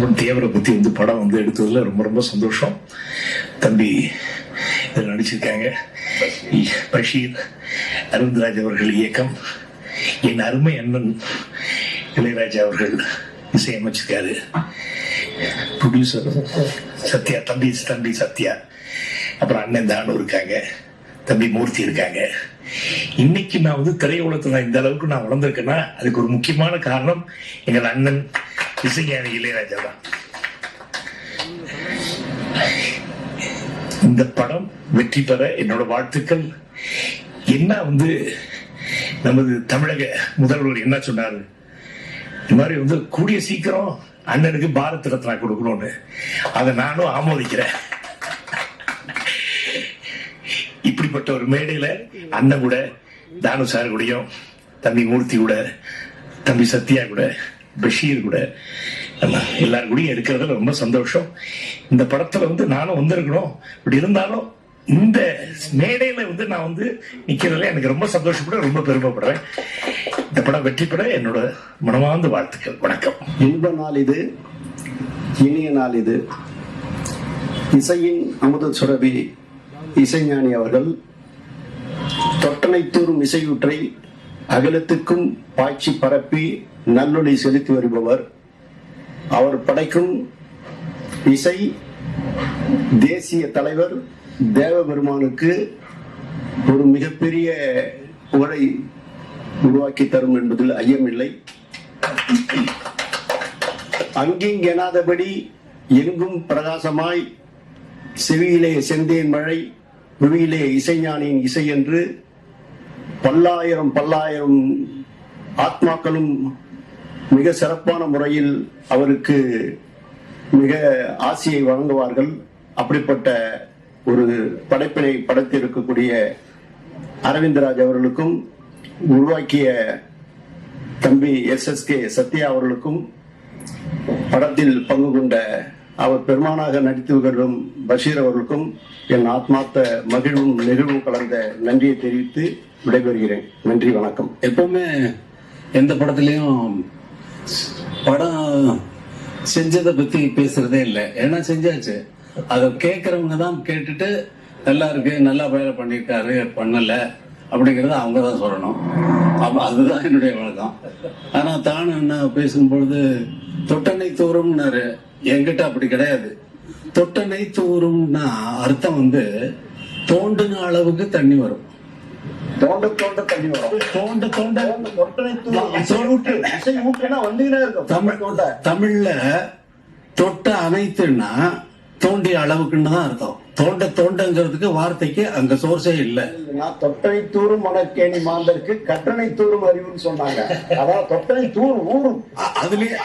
சுமன் தேவரை பத்தி வந்து படம் வந்து எடுத்ததுல ரொம்ப ரொம்ப சந்தோஷம். தம்பி இதில் நடிச்சிருக்காங்க. பஷீர் அருண்ராஜ் அவர்கள் இயக்கம். என் அருமை அண்ணன் இளையராஜா அவர்கள் இசையமைச்சிருக்காரு ப்ரொடியூசர் சத்யா தம்பி தம்பி சத்யா. அப்புறம் அண்ணன் தானு இருக்காங்க. தம்பி மூர்த்தி இருக்காங்க. இன்னைக்கு நான் வந்து திரையுலகத்தில் நான் இந்த அளவுக்கு நான் வளர்ந்துருக்கேன்னா அதுக்கு ஒரு முக்கியமான காரணம் எங்கள் அண்ணன் இசைஞானி இளையராஜா தான் இந்த படம் வெற்றி பெற என்னோட வாழ்த்துக்கள். என்ன வந்து நமது தமிழக முதல்வர் என்ன சொன்னாரு? இந்த மாதிரி வந்து கூடிய சீக்கிரம் அண்ணனுக்கு பாரத் ரத்னா கொடுக்கணும்னு. அதை நானும் ஆமோதிக்கிறேன். இப்படிப்பட்ட ஒரு மேடையில அண்ணன் கூட தானு சார் கூடயும் தம்பி மூர்த்தி கூட தம்பி சத்யா கூட பஷீர் கூட. நம்ம எல்லார் கூடயும் இருக்கிறதுல ரொம்ப சந்தோஷம். இந்த படத்துல வந்து நானும் வந்திருக்கணும். இப்படி இருந்தாலும் இந்த மேடையில வந்து நான் வந்து நிக்கிறதுல எனக்கு ரொம்ப சந்தோஷப்பட ரொம்ப பெருமைப்படுறேன். இந்த படம் வெற்றி பெற என்னோட மனமார்ந்த வாழ்த்துக்கள். வணக்கம். இன்ப நாள் இது இனிய நாள் இது. இசையின் அமுத சுரபி இசைஞானி அவர்கள் தொட்டனை தூரும் இசையூற்றை அகிலத்துக்கும் பாய்ச்சி பரப்பி நல்லொளி செலுத்தி வருபவர். அவர் படைக்கும் இசை தேசிய தலைவர் தேவபெருமானுக்கு ஒரு மிகப்பெரிய புகழை உருவாக்கி தரும் என்பதில் ஐயமில்லை. அங்கிங்கெனாதபடி எங்கும் பிரகாசமாய் செவியிலே செந்தேன் மழை புவியிலே இசைஞானியின் இசை என்று பல்லாயிரம் பல்லாயிரம் ஆத்மாக்களும் மிக சிறப்பான முறையில் அவருக்கு மிக ஆசையை வழங்குவார்கள். அப்படிப்பட்ட ஒரு படைப்பினை படைத்திருக்கக்கூடிய அரவிந்தராஜ் அவர்களுக்கும் உருவாக்கிய தம்பி எஸ் எஸ் கே சத்யா அவர்களுக்கும் படத்தில் பங்கு கொண்ட அவர் பெருமானாக நடித்து வரும் பஷீர் அவர்களுக்கும் என் ஆத்மார்த்த மகிழ்வும் நெகிழ்வும் கலந்த நன்றியை தெரிவித்து விடைபெறுகிறேன். நன்றி வணக்கம். எப்பவுமே எந்த படத்திலையும் படம் செஞ்சதை பத்தி பேசுறதே இல்லை. ஏன்னா செஞ்சாச்சு. அதை கேட்கறவங்க தான் கேட்டுட்டு நல்லா இருக்கு நல்லா வேலை பண்ணியிருக்காரு பண்ணல அப்படிங்கறத அவங்க தான் சொல்லணும். அப்போ அதுதான் என்னுடைய வழக்கம். ஆனா தானு என்ன பேசும்பொழுது தொட்டனை தூரம்னாரு. என்கிட்ட அப்படி கிடையாது. தொட்டனை தூரம்னா அர்த்தம் வந்து தோண்டுன அளவுக்கு தண்ணி வரும். தோண்ட தோண்ட தண்ணி வரும். தோண்ட தோண்ட ஒட்டனை இசை ஊற்று இசை வந்துகிட்டே இருக்கும். தமிழ் தோண்ட தமிழ்ல தொட்ட அனைத்துன்னா தோண்டிய அளவுக்குன்னு தான் அர்த்தம். தோண்ட தோண்டங்கிறதுக்கு வார்த்தைக்கு அங்க சோர்ஸே இல்லை. நான் தொட்டனை தூரும் மணக்கேணி மாந்தருக்கு கட்டணை தூரும் அறிவுன்னு சொன்னாங்க. அதாவது தொட்டனை தூர் ஊரும் அதுலயே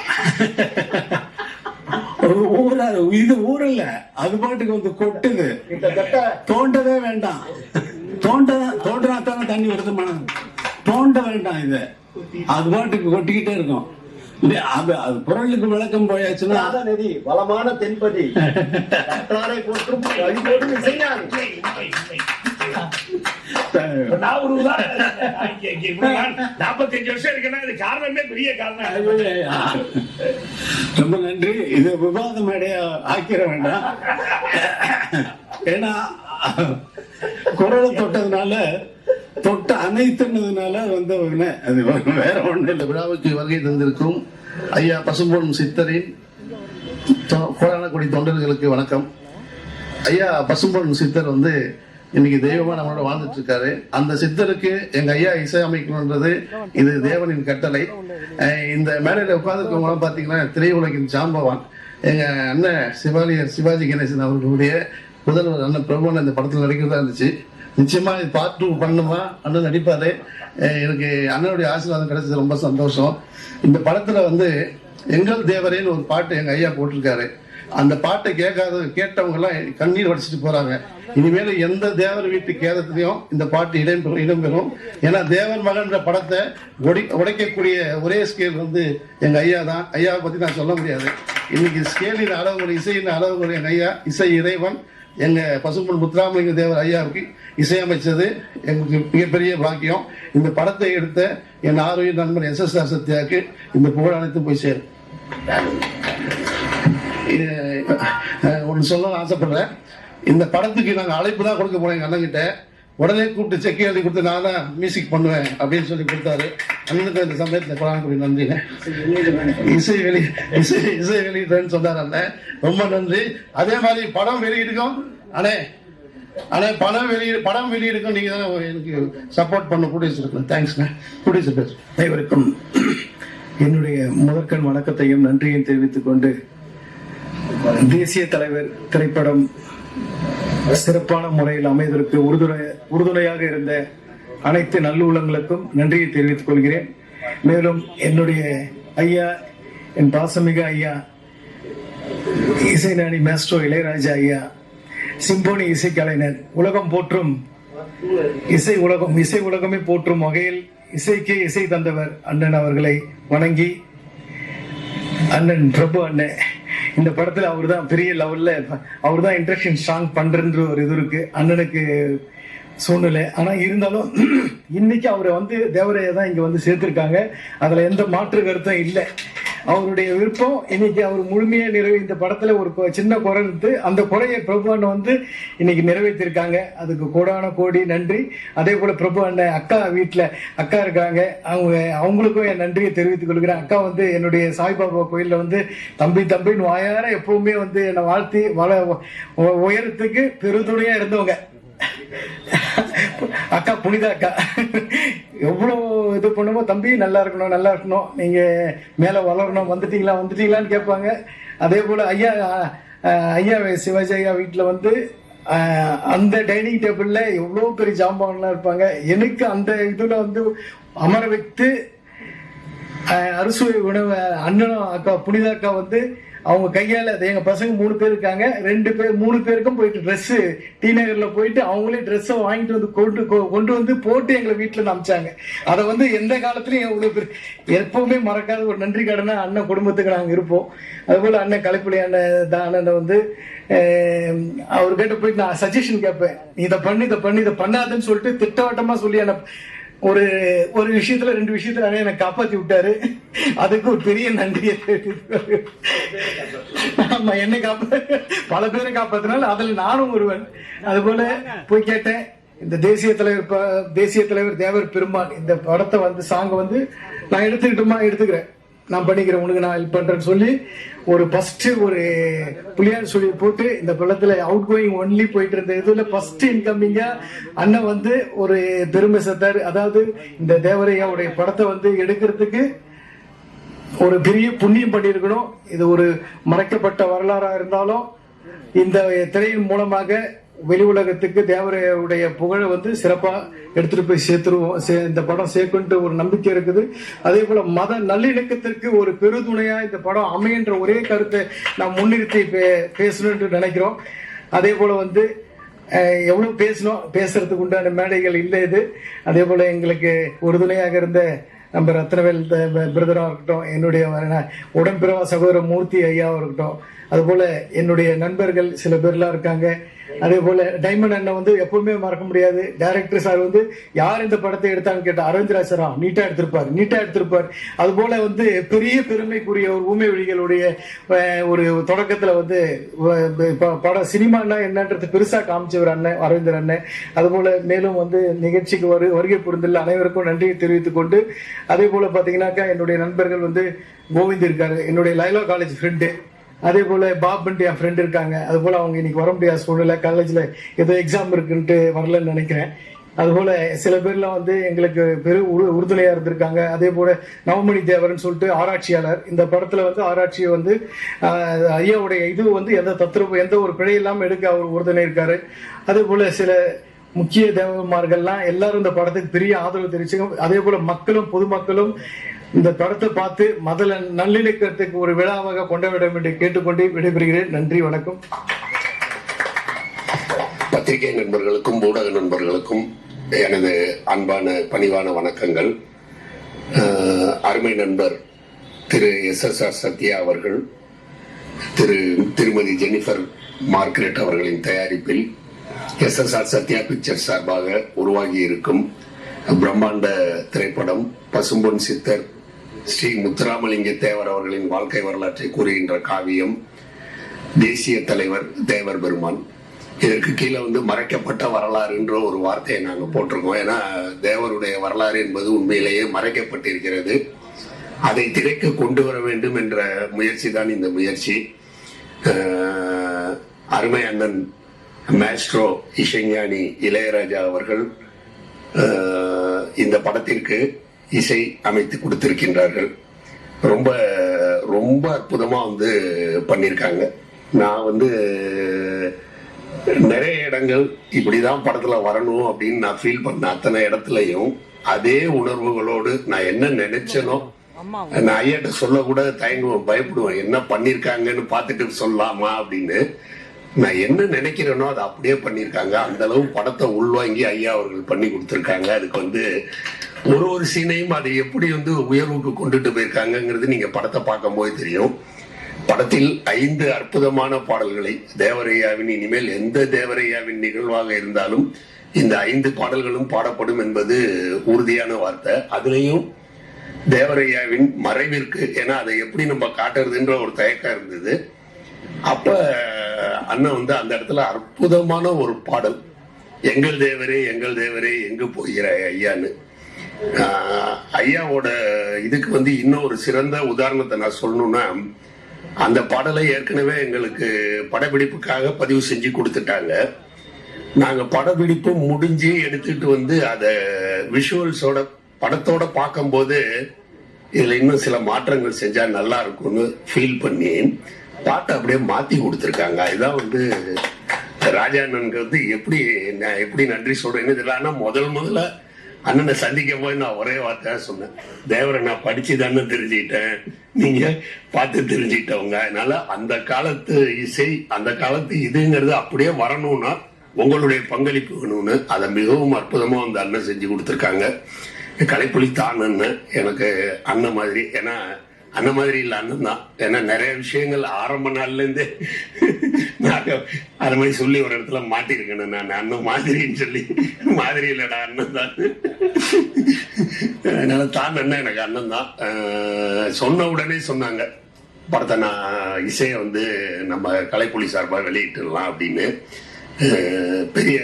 ஊரா இது ஊர் இல்ல அது பாட்டுக்கு வந்து கொட்டுது. கிட்டத்தட்ட தோண்டவே வேண்டாம். தோண்ட தோண்டினா தானே தண்ணி வருது மனம். தோண்ட வேண்டாம் இது. அது பாட்டுக்கு கொட்டிக்கிட்டே இருக்கும். குரலுக்கு விளக்கம் போயாச்சுன்னா நாத வளமான தென்பதி. நான் ஒரு உதாரணம் இங்க- இங்க இவ்வளவு நாள் 45 வருஷம் இருக்குன்னா இது காரணமே பெரிய காரணம். ரொம்ப நன்றி. இது விவாத மேடையா ஆக்கிட வேண்டாம். ஏன்னா குரலை தொட்டதுனால தொட்ட அனைத்துனதுனால வந்த உடனே. அது வேற ஒண்ணு இந்த இல்லை. விழாவுக்கு வருகை தந்திருக்கும் ஐயா பசும்பொன் சித்தரின் கோடானக்குடி தொண்டர்களுக்கு வணக்கம். ஐயா பசும்பொன் சித்தர் வந்து இன்னைக்கு தெய்வமா நம்மளோட வாழ்ந்துட்டு இருக்காரு அந்த சித்தருக்கு எங்க ஐயா இசை அமைக்கணும்ன்றது இது தேவனின் கட்டளை. இந்த மேடையில உட்காந்துருக்கவங்களாம் பாத்தீங்கன்னா திரையுலகின் சாம்பவான். எங்க அண்ணன் சிவாலியர் சிவாஜி கணேசன் அவர்களுடைய முதல்வர் அண்ணன் பிரபுவன் இந்த படத்தில் நடிக்கிறதா இருந்துச்சு. நிச்சயமா இது பார்ட் டூ பண்ணுமா அண்ணன் நடிப்பாரு. எனக்கு அண்ணனுடைய ஆசீர்வாதம் கிடைச்சது ரொம்ப சந்தோஷம். இந்த படத்துல வந்து எங்கள் தேவரேன்னு ஒரு பாட்டு எங்க ஐயா போட்டிருக்காரு. அந்த பாட்டை கேட்காத கேட்டவங்க எல்லாம் கண்ணீர் வடிச்சிட்டு போறாங்க. இனிமேல் எந்த தேவர் வீட்டு கேதத்திலையும் இந்த பாட்டு இடம்பெறும் இடம்பெறும் ஏன்னா தேவர் மகன்ற படத்தை உடை உடைக்கக்கூடிய ஒரே ஸ்கேல் வந்து எங்க ஐயா தான். ஐயாவை பத்தி நான் சொல்ல முடியாது. இன்னைக்கு ஸ்கேலின் அளவுகள் இசையின் அளவுகள் எங்க ஐயா இசை இறைவன் எங்கள் பசும்பொன் முத்துராமலிங்க தேவர் ஐயாவுக்கு இசையமைச்சது எங்களுக்கு மிகப்பெரிய பாக்கியம். இந்த படத்தை எடுத்த என் ஆரோக்கிய நண்பர் எஸ் எஸ் ஆர் சத்யாவுக்கு இந்த புகழ் அனைத்தும் போய் சேரும். ஒன்று சொல்ல ஆசைப்படுறேன். இந்த படத்துக்கு நாங்கள் அழைப்பு தான் கொடுக்க போனோம் எங்கள் அண்ணங்கிட்ட உடனே கூப்பிட்டு செக் எழுதி கொடுத்து நான் தான் மியூசிக் பண்ணுவேன் அப்படின்னு சொல்லி கொடுத்தாரு. அண்ணனுக்கு இந்த சமயத்தில் பழங்கக்கூடிய நன்றிங்க இசை வெளி இசை இசை வெளியிட்டேன்னு சொன்னார் அண்ணன் ரொம்ப நன்றி. அதே மாதிரி படம் வெளியிடுக்கும் அண்ணே அண்ணே படம் வெளியிடு படம் வெளியிடுக்கும் நீங்கள் தானே எனக்கு சப்போர்ட் பண்ண ப்ரொடியூசர் தேங்க்ஸ்ண்ணே ப்ரொடியூசர் பேசுகிறேன் அனைவருக்கும் என்னுடைய முதற்கண் வணக்கத்தையும் நன்றியையும் தெரிவித்துக் கொண்டு தேசிய தலைவர் திரைப்படம் சிறப்பான முறையில் அமைவதற்கு உறுதுணை உறுதுணையாக இருந்த அனைத்து நல்லுள்ளங்களுக்கும் நன்றியை தெரிவித்துக் கொள்கிறேன். மேலும் என்னுடைய ஐயா என் பாசமிக ஐயா இசைஞானி மேஸ்ட்ரோ இளையராஜா ஐயா சிம்போனி இசைக்கலைஞர் உலகம் போற்றும் இசை உலகம் இசை உலகமே போற்றும் வகையில் இசைக்கே இசை தந்தவர் அண்ணன் அவர்களை வணங்கி அண்ணன் பிரபு அண்ணன் இந்த படத்துல அவர் தான் பெரிய லெவல்ல அவர் தான் இன்ட்ரெக்ஷன் ஸ்ட்ராங் பண்றன்ற ஒரு இது இருக்கு. அண்ணனுக்கு சூழ்நிலை. ஆனா இருந்தாலும் இன்னைக்கு அவரை வந்து தேவரையை தான் இங்க வந்து சேர்த்திருக்காங்க. அதுல எந்த மாற்று கருத்தும் இல்லை. அவருடைய விருப்பம் இன்னைக்கு அவர் முழுமையா நிறைவே இந்த படத்துல ஒரு சின்ன குறை இருந்து அந்த குறையை பிரபு அண்ணன் வந்து இன்னைக்கு நிறைவேற்றிருக்காங்க. அதுக்கு கோடான கோடி நன்றி. அதே போல பிரபு அண்ணன் அக்கா வீட்டுல அக்கா இருக்காங்க. அவங்க அவங்களுக்கும் என் நன்றியை தெரிவித்துக் கொள்கிறேன். அக்கா வந்து என்னுடைய சாய்பாபா கோயில்ல வந்து தம்பி தம்பின்னு வாயார எப்பவுமே வந்து என்னை வாழ்த்தி வள உயரத்துக்கு பெருதுணையா இருந்தவங்க. அக்கா புனிதா அக்கா. எவ்வளோ இது பண்ணுமோ தம்பி நல்லா இருக்கணும் நல்லா இருக்கணும். நீங்கள் மேலே வளரணும். வந்துட்டீங்களா வந்துட்டீங்களான்னு கேட்பாங்க. அதே போல் ஐயா ஐயா சிவாஜி ஐயா வீட்டில் வந்து அந்த டைனிங் டேபிளில் எவ்வளோ பெரிய ஜாம்பவான்லாம் இருப்பாங்க. எனக்கு அந்த இதில் வந்து அமர வைத்து அஹ், அறுசுவை உணவு அண்ணனும் அக்கா புனிதா அக்கா வந்து அவங்க கையால அது எங்க பசங்க மூணு பேர் இருக்காங்க. ரெண்டு பேர் மூணு பேருக்கும் போயிட்டு ட்ரெஸ்ஸு டி நகர்ல போயிட்டு அவங்களே ட்ரெஸ்ஸை வாங்கிட்டு வந்து கொண்டு கொ- கொண்டு வந்து போட்டு எங்களை வீட்டுல அமிச்சாங்க அதை வந்து எந்த காலத்துலயும் எவ்வளவு பேர் எப்பவுமே மறக்காத ஒரு நன்றி கடனா அண்ணன் குடும்பத்துக்கு நாங்க இருப்போம். அதுபோல அண்ணன் கலைப்புலி அண்ணன் தான் வந்து அவர்கிட்ட போயிட்டு நான் சஜஷன் கேட்பேன். இதை பண்ணி இதை பண்ணி இதை பண்ணாதுன்னு சொல்லிட்டு திட்டவட்டமா சொல்லி என்ன ஒரு ஒரு விஷயத்துல ரெண்டு விஷயத்துல அண்ணன் என்னை காப்பாத்தி விட்டாரு. அதுக்கு ஒரு பெரிய நன்றியை ஆமா என்னை காப்பா பல பேரை காப்பாத்தினால அதுல நானும் ஒருவன். அது போல போய் கேட்டேன் இந்த தேசிய தலைவர் ப- தேசிய தலைவர் தேவர் பெருமாள் இந்த படத்தை வந்து சாங்கை வந்து நான் எடுத்துக்கிட்டோமா எடுத்துக்கிறேன். நான் பண்ணிக்கிறேன் உனக்கு நான் ஹெல்ப் பண்றேன்னு சொல்லி ஒரு ஃபர்ஸ்ட் ஒரு புளியார் சொல்லி போட்டு இந்த படத்துல அவுட் கோயிங் ஒன்லி போயிட்டு இருந்த இதுல ஃபர்ஸ்ட் இன்கமிங்கா அண்ணன் வந்து ஒரு பெருமை சேர்த்தாரு. அதாவது இந்த தேவரையாவுடைய படத்தை வந்து எடுக்கிறதுக்கு ஒரு பெரிய புண்ணியம் பண்ணியிருக்கணும். இது ஒரு மறைக்கப்பட்ட வரலாறா இருந்தாலும் இந்த திரையின் மூலமாக வெளி உலகத்துக்கு தேவரையுடைய புகழை வந்து சிறப்பா எடுத்துட்டு போய் சேர்த்துருவோம். சே- இந்த படம் சேர்க்குன்ட்டு ஒரு நம்பிக்கை இருக்குது. அதே போல மத நல்லிணக்கத்திற்கு ஒரு பெருதுணையா இந்த படம் அமையன்ற ஒரே கருத்தை நாம் முன்னிறுத்தி பே- பேசணும்னு நினைக்கிறோம். அதே போல வந்து எவ்வளோ எவ்வளவு பேசணும் பேசுறதுக்கு உண்டான மேடைகள் இல்லை இது. அதே போல எங்களுக்கு உறுதுணையாக இருந்த நம்ம ரத்னவேல் பிரதராக இருக்கட்டும் என்னுடைய உடன்பிறவா சகோதர மூர்த்தி ஐயாவாக இருக்கட்டும். அதுபோல என்னுடைய நண்பர்கள் சில பேர்லாம் இருக்காங்க. அதே போல டைமண்ட் அண்ணன் வந்து எப்பவுமே மறக்க முடியாது. டைரக்டர் சார் வந்து யார் இந்த படத்தை எடுத்தான்னு அரவிந்த் ராஜ் சாரா நீட்டா எடுத்திருப்பார் நீட்டா எடுத்திருப்பார். அது போல வந்து பெரிய பெருமைக்குரிய ஒரு ஊமை விழிகளுடைய ஒரு தொடக்கத்துல வந்து படம் சினிமானா என்னன்றது பெருசா காமிச்சவர் அண்ணன் அரவிந்தர் அண்ணன் அதுபோல மேலும் வந்து நிகழ்ச்சிக்கு வரு வருகை புரிந்துள்ள அனைவருக்கும் நன்றியை தெரிவித்துக் கொண்டு அதே போல பாத்தீங்கன்னாக்கா என்னுடைய நண்பர்கள் வந்து கோவிந்த் இருக்காரு. என்னுடைய லைலா காலேஜ் ஃப்ரெண்டு அதே போல பாப் என் ஃப்ரெண்ட் இருக்காங்க. அது போல அவங்க இன்னைக்கு வர முடியாத சூழ்நிலை காலேஜ்ல ஏதோ எக்ஸாம் இருக்குன்ட்டு வரலன்னு நினைக்கிறேன். அதுபோல் சில பேர்லாம் வந்து எங்களுக்கு பெரு உறு உறுதுணையா இருந்திருக்காங்க. அதே போல நவமணி தேவர்னு சொல்லிட்டு ஆராய்ச்சியாளர். இந்த படத்துல வந்து ஆராய்ச்சியை வந்து ஐயாவுடைய இது வந்து எந்த தத்துருப்பு எந்த ஒரு பிழை இல்லாமல் எடுக்க அவர் உறுதுணை இருக்காரு. அதே போல சில முக்கிய தேவமார்கள்லாம் எல்லாரும் இந்த படத்துக்கு பெரிய ஆதரவு தெரிவிச்சு அதே போல மக்களும் பொதுமக்களும் இந்த படத்தை பார்த்து மதல நல்லிணக்கத்துக்கு ஒரு விழாவாக கொண்ட வேண்டும் என்று கேட்டுக்கொண்டு விடைபெறுகிறேன். நன்றி வணக்கம். பத்திரிகை நண்பர்களுக்கும் ஊடக நண்பர்களுக்கும் எனது அன்பான பணிவான வணக்கங்கள். அருமை நண்பர் Thiru S S R Sathya அவர்கள் திரு திருமதி ஜெனிஃபர் மார்க்ரெட் அவர்களின் தயாரிப்பில் S S R Sathya picture சார்பாக உருவாகி இருக்கும் பிரம்மாண்ட திரைப்படம் பசும்பொன் சித்தர் ஸ்ரீ முத்துராமலிங்க தேவர் அவர்களின் வாழ்க்கை வரலாற்றை கூறுகின்ற காவியம் தேசிய தலைவர் தேவர் பெருமான். இதற்கு கீழே வந்து மறைக்கப்பட்ட வரலாறுன்ற ஒரு வார்த்தையை நாங்கள் போட்டிருக்கோம். ஏன்னா தேவருடைய வரலாறு என்பது உண்மையிலேயே மறைக்கப்பட்டிருக்கிறது. அதை திரைக்க கொண்டு வர வேண்டும் என்ற முயற்சி தான் இந்த முயற்சி. அருமை அண்ணன் மேஸ்ட்ரோ இசைஞானி இளையராஜா அவர்கள் இந்த படத்திற்கு இசை அமைத்து கொடுத்திருக்கின்றார்கள். ரொம்ப ரொம்ப அற்புதமா வந்து பண்ணியிருக்காங்க நான் வந்து நிறைய இடங்கள் இப்படிதான் படத்துல வரணும் அப்படின்னு நான் ஃபீல் பண்ண அத்தனை இடத்துலயும் அதே உணர்வுகளோடு நான் என்ன நினைச்சனோ நான் ஐயாட்ட சொல்ல கூட தயங்குவேன் பயப்படுவேன். என்ன பண்ணிருக்காங்கன்னு பார்த்துட்டு சொல்லலாமா அப்படின்னு. நான் என்ன நினைக்கிறேனோ அதை அப்படியே பண்ணியிருக்காங்க. அந்த அளவு படத்தை உள்வாங்கி ஐயா அவர்கள் பண்ணி கொடுத்துருக்காங்க. அதுக்கு வந்து ஒரு ஒரு சீனையும் அதை எப்படி வந்து உயர்வுக்கு கொண்டுட்டு போயிருக்காங்கங்கிறது நீங்க படத்தை பார்க்கும்போது தெரியும். படத்தில் ஐந்து அற்புதமான பாடல்களை தேவரையாவின் இனிமேல் எந்த தேவரையாவின் நிகழ்வாக இருந்தாலும் இந்த ஐந்து பாடல்களும் பாடப்படும் என்பது உறுதியான வார்த்தை. அதுலேயும் தேவரையாவின் மறைவிற்கு ஏன்னா அதை எப்படி நம்ம காட்டுறதுன்ற ஒரு தயக்கம் இருந்தது. அப்போ அண்ணன் வந்து அந்த இடத்துல அற்புதமான ஒரு பாடல். எங்கள் தேவரே எங்கள் தேவரே எங்கு போகிற ஐயான்னு. ஐயாவோட இதுக்கு வந்து இன்னும் ஒரு சிறந்த உதாரணத்தை நான் சொல்லணும்னா அந்த பாடலை ஏற்கனவே எங்களுக்கு படப்பிடிப்புக்காக பதிவு செஞ்சு கொடுத்துட்டாங்க. நாங்க படப்பிடிப்பு முடிஞ்சு எடுத்துட்டு வந்து அத விஷுவல்ஸோட படத்தோட பார்க்கும்போது இதுல இன்னும் சில மாற்றங்கள் செஞ்சா நல்லா இருக்கும்னு ஃபீல் பண்ணி பாட்டை அப்படியே மாத்தி கொடுத்துருக்காங்க. இதான் வந்து ராஜாண்ணனுக்கு வந்து எப்படி நான் எப்படி நன்றி சொல்றேன்னு தெரியல. ஆனா முதல் முதல்ல அண்ணனை சந்திக்கும் போது நான் ஒரே வார்த்தையா சொன்னேன். தேவரை நான் படிச்சு தானே தெரிஞ்சுக்கிட்டேன். நீங்க பார்த்து தெரிஞ்சுக்கிட்டவங்க. அதனால அந்த காலத்து இசை அந்த காலத்து இதுங்கிறது அப்படியே வரணும்னா உங்களுடைய பங்களிப்பு வேணும்னு. அதை மிகவும் அற்புதமா அந்த அண்ணன் செஞ்சு கொடுத்துருக்காங்க. கலைப்புலி தான் அண்ணன் எனக்கு அண்ணன் மாதிரி. ஏன்னா அந்த மாதிரி இல்லை அண்ணன் தான் ஏன்னா நிறைய விஷயங்கள் ஆரம்ப நாள்லேருந்தே நாங்கள் நான் அது மாதிரி சொல்லி ஒரு இடத்துல மாட்டிருக்கேன் நான். அண்ணன் மாதிரின்னு சொல்லி மாதிரி இல்லைடா அண்ணன் தான். அதனால தான் அண்ணன் எனக்கு அண்ணன் தான். சொன்ன உடனே சொன்னாங்க படத்தை நான் இசையை வந்து நம்ம கலைப்புலி சார்பாக வெளியிட்டுடலாம் அப்படின்னு. பெரிய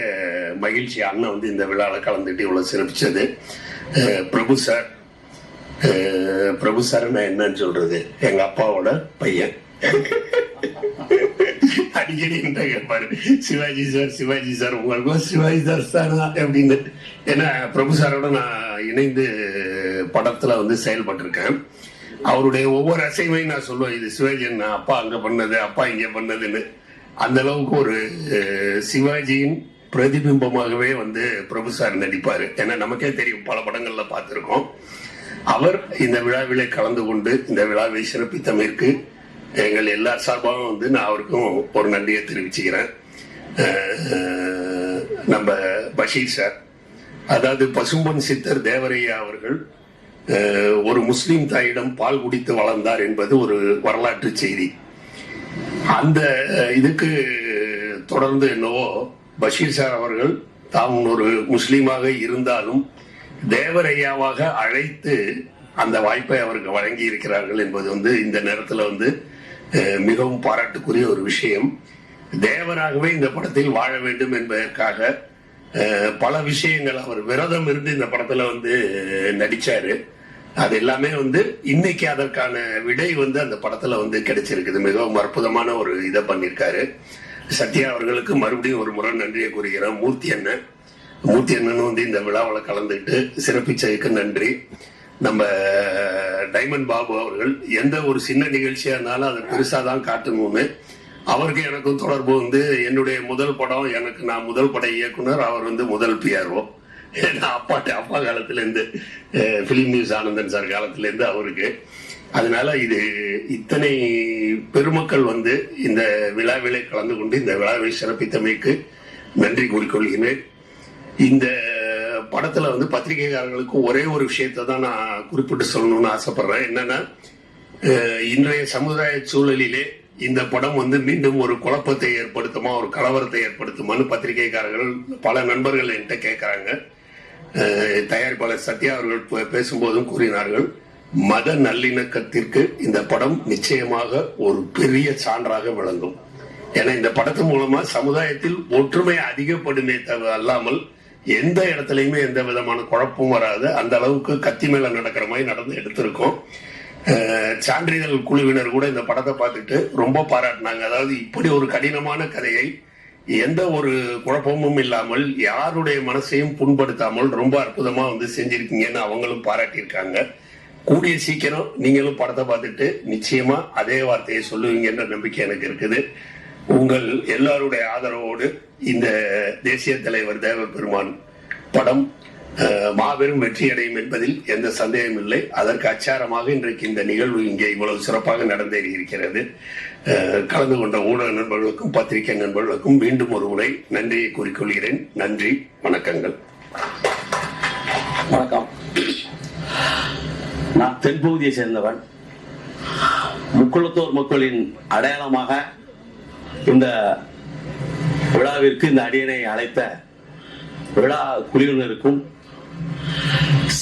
மகிழ்ச்சி அண்ணன் வந்து இந்த விழாவில் கலந்துட்டு இவ்வளோ சிறப்பிச்சது. பிரபு சார் பிரபு சார் நான் என்னன்னு சொல்றது? எங்க அப்பாவோட பையன். அடிக்கடி என்கிட்ட கேட்பாரு? சிவாஜி சார் சிவாஜி சார் உங்களுக்கும் சிவாஜி சார் சார் தான் அப்படின்னு. ஏன்னா பிரபு சாரோட நான் இணைந்து படத்துல வந்து செயல்பட்டிருக்கேன். அவருடைய ஒவ்வொரு அசைவையும் நான் சொல்லுவேன். இது சிவாஜி நான் அப்பா அங்க பண்ணது அப்பா இங்க பண்ணதுன்னு. அந்த அளவுக்கு ஒரு சிவாஜியின் பிரதிபிம்பமாகவே வந்து பிரபு சார் நடிப்பாரு. ஏன்னா நமக்கே தெரியும் பல படங்கள்ல பார்த்துருக்கோம். அவர் இந்த விழாவிலே கலந்து கொண்டு இந்த விழாவை சிறப்பித்தமைக்கு எங்கள் எல்லா சார்பாகவும் வந்து நான் அவருக்கும் ஒரு நன்றியை தெரிவிச்சுக்கிறேன். நம்ம பஷீர் சார். அதாவது பசும்பொன் சித்தர் தேவரையா அவர்கள் ஒரு முஸ்லீம் தாயிடம் பால் குடித்து வளர்ந்தார் என்பது ஒரு வரலாற்று செய்தி. அந்த இதுக்கு தொடர்ந்து என்னவோ பஷீர் சார் அவர்கள் தாம் ஒரு முஸ்லீமாக இருந்தாலும் தேவரையாவாக அழைத்து அந்த வாய்ப்பை அவருக்கு வழங்கி இருக்கிறார்கள் என்பது வந்து இந்த நேரத்தில் வந்து மிகவும் பாராட்டுக்குரிய ஒரு விஷயம். தேவராகவே இந்த படத்தில் வாழ வேண்டும் என்பதற்காக பல விஷயங்கள் அவர் விரதம் இருந்து இந்த படத்துல வந்து நடிச்சாரு. அது எல்லாமே வந்து இன்னைக்கு அதற்கான விடை வந்து அந்த படத்துல வந்து கிடைச்சிருக்குது. மிகவும் அற்புதமான ஒரு இதை பண்ணியிருக்காரு சத்யா அவர்களுக்கு மறுபடியும் ஒரு முறை நன்றியை கூறுகிறேன். மூர்த்தி அண்ணன் மூர்த்தி அண்ணனும் வந்து இந்த விழாவில் கலந்துட்டு சிறப்பிச்சதுக்கு நன்றி. நம்ம டைமண்ட் பாபு அவர்கள் எந்த ஒரு சின்ன நிகழ்ச்சியா இருந்தாலும் அதை பெருசா தான் காட்டணும்னு அவருக்கு எனக்கும் தொடர்பு வந்து என்னுடைய முதல் படம் எனக்கு நான் முதல் பட இயக்குனர் அவர் வந்து முதல் பிஆர்ஓ ஏன்னா அப்பாட்ட அப்பா காலத்துலேருந்து film film news Anandan sir காலத்துலேருந்து அவருக்கு. அதனால இது இத்தனை பெருமக்கள் வந்து இந்த விழாவிலே கலந்து கொண்டு இந்த விழாவை சிறப்பித்தமைக்கு நன்றி கூறிக்கொள்கிறேன். இந்த படத்துல வந்து பத்திரிகைக்காரர்களுக்கு ஒரே ஒரு விஷயத்தை தான் நான் குறிப்பிட்டு சொல்லணும்னு ஆசைப்படுறேன். என்னன்னா இன்றைய சமுதாய சூழலிலே இந்த படம் வந்து மீண்டும் ஒரு குழப்பத்தை ஏற்படுத்துமா ஒரு கலவரத்தை ஏற்படுத்துமான்னு பத்திரிகைக்காரர்கள் பல நண்பர்கள் என்கிட்ட கேட்கிறாங்க தயாரிப்பாளர் சத்யா அவர்கள் பே- பேசும்போதும் கூறினார்கள் மத நல்லிணக்கத்திற்கு இந்த படம் நிச்சயமாக ஒரு பெரிய சான்றாக விளங்கும். ஏன்னா இந்த படத்தின் மூலமா சமுதாயத்தில் ஒற்றுமை அதிகப்படுமே தவிர அல்லாமல் எந்த இடத்துலையுமே எந்த விதமான குழப்பமும் வராது. அந்த அளவுக்கு கத்தி மேல நடக்கிற மாதிரி நடந்து எடுத்திருக்கோம். சான்றிதழ் குழுவினர் கூட இந்த படத்தை பார்த்துட்டு ரொம்ப பாராட்டினாங்க. அதாவது இப்படி ஒரு கடினமான கதையை எந்த ஒரு குழப்பமும் இல்லாமல் யாருடைய மனசையும் புண்படுத்தாமல் ரொம்ப அற்புதமா வந்து செஞ்சிருக்கீங்கன்னு அவங்களும் பாராட்டியிருக்காங்க. கூடிய சீக்கிரம் நீங்களும் படத்தை பார்த்துட்டு நிச்சயமா அதே வார்த்தையை சொல்லுவீங்கன்ற நம்பிக்கை எனக்கு இருக்குது. உங்கள் எல்லாருடைய ஆதரவோடு இந்த தேசிய தலைவர் தேவ பெருமான் படம் மாபெரும் வெற்றி அடையும் என்பதில் எந்த சந்தேகம் இல்லை. அதற்கு அச்சாரமாக இன்றைக்கு இந்த நிகழ்வு இங்கே இவ்வளவு சிறப்பாக நடந்தே இருக்கிறது. கலந்து கொண்ட ஊடக நண்பர்களுக்கும் பத்திரிகை நண்பர்களுக்கும் மீண்டும் ஒரு முறை நன்றியை கூறிக்கொள்கிறேன். நன்றி வணக்கங்கள். வணக்கம். நான் தென்பகுதியை சேர்ந்தவன். முக்குளத்தூர் மக்களின் அடையாளமாக இந்த விழாவிற்கு இந்த அடியனை அழைத்த விழா குழுவினருக்கும்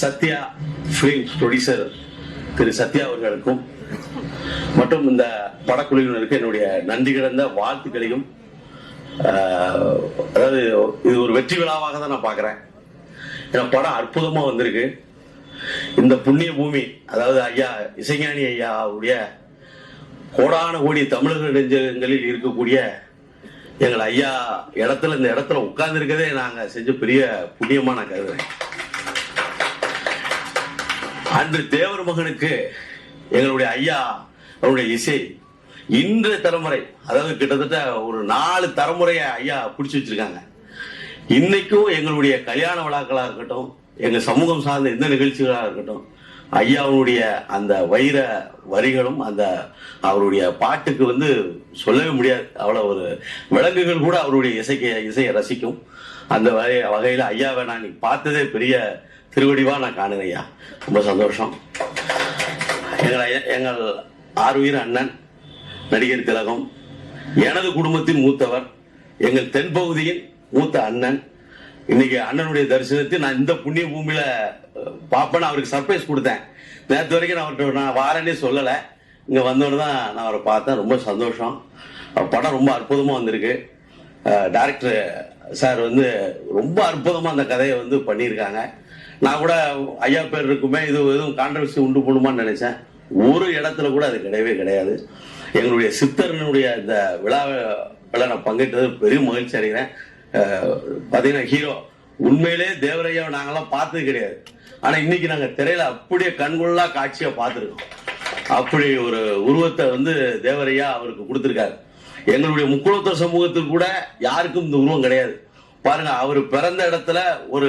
சத்யா பிலிம் ப்ரொடியூசர் திரு சத்யா அவர்களுக்கும் மற்றும் இந்த படக்குழுவினருக்கு என்னுடைய நன்றி கிடந்த வாழ்த்துக்களையும் அதாவது இது ஒரு வெற்றி விழாவாக தான் நான் பார்க்குறேன். ஏன்னா படம் அற்புதமாக வந்திருக்கு. இந்த புண்ணிய பூமி அதாவது ஐயா இசைஞானி ஐயாவுடைய கோடான கோடி தமிழக நெஞ்சங்களில் இருக்கக்கூடிய எங்கள் ஐயா இடத்துல இந்த இடத்துல உட்கார்ந்து நாங்கள் நாங்க செஞ்ச பெரிய புண்ணியமா நான் கருதுறேன். அன்று தேவர் மகனுக்கு எங்களுடைய ஐயா அவருடைய இசை இன்றைய தலைமுறை அதாவது கிட்டத்தட்ட ஒரு நாலு தலைமுறைய ஐயா பிடிச்சி வச்சிருக்காங்க. இன்னைக்கும் எங்களுடைய கல்யாண விழாக்களாக இருக்கட்டும் எங்க சமூகம் சார்ந்த எந்த நிகழ்ச்சிகளா இருக்கட்டும் ஐயாவுடைய அந்த வைர வரிகளும் அந்த அவருடைய பாட்டுக்கு வந்து சொல்லவே முடியாது. அவ்வளவு ஒரு விலங்குகள் கூட அவருடைய இசைக்கு இசையை ரசிக்கும். அந்த வகை வகையில ஐயாவை நான் இன்னைக்கு பார்த்ததே பெரிய திருவடிவா நான் காணுங்க ஐயா. ரொம்ப சந்தோஷம். எங்கள் எங்கள் ஆறுயிர் அண்ணன் நடிகர் திலகம் எனது குடும்பத்தின் மூத்தவர் எங்கள் தென்பகுதியின் மூத்த அண்ணன் இன்னைக்கு அண்ணனுடைய தரிசனத்தை நான் இந்த புண்ணிய பூமியில அஹ், பாப்பேன்னு அவருக்கு சர்ப்ரைஸ் கொடுத்தேன். நேற்று வரைக்கும் நான் அவர்கிட்ட நான் வாரேன்னே சொல்லலை. இங்க வந்தோடனே தான் நான் அவரை பார்த்தேன். ரொம்ப சந்தோஷம். படம் ரொம்ப அற்புதமா வந்திருக்கு. டைரக்டர் சார் வந்து ரொம்ப அற்புதமா அந்த கதையை வந்து பண்ணியிருக்காங்க. நான் கூட ஐயா பேர் இருக்குமே இது எதுவும் கான்ட்ரவர்சி உண்டு போடுமான்னு நினைச்சேன். ஒரு இடத்துல கூட அது கிடையவே கிடையாது. எங்களுடைய சித்தரனுடைய இந்த விழா நான் பங்கேற்றது பெரிய மகிழ்ச்சி அடைகிறேன். பார்த்தீங்கன்னா ஹீரோ. உண்மையிலே தேவரையாவை நாங்கெல்லாம் பார்த்தது கிடையாது. ஆனால் இன்னைக்கு நாங்கள் திரையில அப்படியே கண்கொள்ளா காட்சியாக பார்த்துருக்கோம். அப்படி ஒரு உருவத்தை வந்து தேவரையா அவருக்கு கொடுத்துருக்காரு. எங்களுடைய முக்குளத்துவ சமூகத்தில் கூட யாருக்கும் இந்த உருவம் கிடையாது. பாருங்க அவர் பிறந்த இடத்துல ஒரு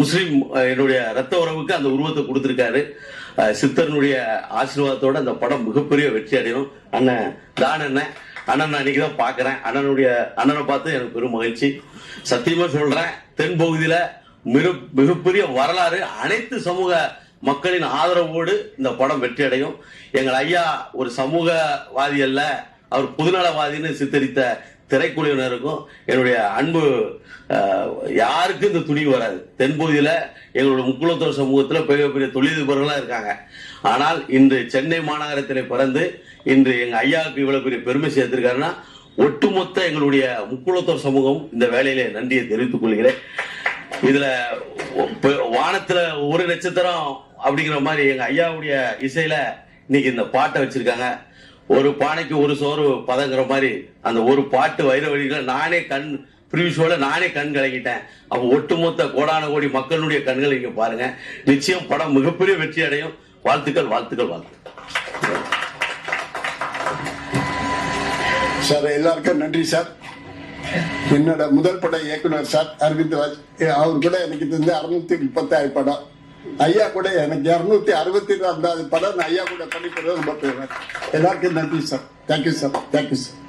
முஸ்லீம் என்னுடைய ரத்த உறவுக்கு அந்த உருவத்தை கொடுத்துருக்காரு. சித்தனுடைய ஆசீர்வாதத்தோட அந்த படம் மிகப்பெரிய வெற்றி அடையணும். அண்ணன் தான் அண்ணன் அண்ணன் நான் இன்னைக்கு தான் பாக்குறேன் அண்ணனுடைய அண்ணனை பார்த்து எனக்கு பெரும் மகிழ்ச்சி. சத்தியமா சொல்றேன் தென் பகுதியில மிக மிகப்பெரிய வரலாறு அனைத்து சமூக மக்களின் ஆதரவோடு இந்த படம் வெற்றி அடையும். எங்கள் ஐயா ஒரு சமூகவாதி அல்ல அவர் புதுநலவாதின்னு சித்தரித்த திரைக்குழுவினருக்கும் என்னுடைய அன்பு யாருக்கும் இந்த துணிவு வராது. தென்பகுதியில் எங்களுடைய முக்குளத்தூர் சமூகத்தில் பெரிய பெரிய தொழிலதிபர்களாக இருக்காங்க. ஆனால் இன்று சென்னை மாநகரத்திலே பிறந்து இன்று எங்க ஐயாவுக்கு இவ்வளவு பெரிய பெருமை சேர்த்திருக்காருன்னா ஒட்டுமொத்த எங்களுடைய முக்குளத்தோர் சமூகம் இந்த வேலையிலே நன்றியை தெரிவித்துக் கொள்கிறேன். இதுல வானத்துல ஒரு நட்சத்திரம் அப்படிங்கிற மாதிரி எங்க ஐயாவுடைய இசையில இன்னைக்கு இந்த பாட்டை வச்சிருக்காங்க. ஒரு பானைக்கு ஒரு சோறு பதங்கிற மாதிரி அந்த ஒரு பாட்டு வைர வழிகள் நானே கண் ப்ரிவியூஷோட நானே கண் கலங்கிட்டேன். அப்ப ஒட்டுமொத்த கோடான கோடி மக்களுடைய கண்களை இங்க பாருங்க. நிச்சயம் படம் மிகப்பெரிய வெற்றி அடையும். வாழ்த்துக்கள் வாழ்த்துக்கள் வாழ்த்துக்கள். சார் எல்லாருக்கும் நன்றி சார். என்னோட முதல் பட இயக்குனர் சார் அரவிந்த் ராஜ். அவர் கூட எனக்கு தெரிஞ்ச அறுநூத்தி முப்பத்தாறு படம். ஐயா கூட எனக்கு இருநூத்தி அறுபத்தி ரெண்டாவது படம் நான் ஐயா கூட பண்ணிக்கிறது ரொம்ப பெருமை எல்லாருக்கும் நன்றி sir. Thank you sir thank you sir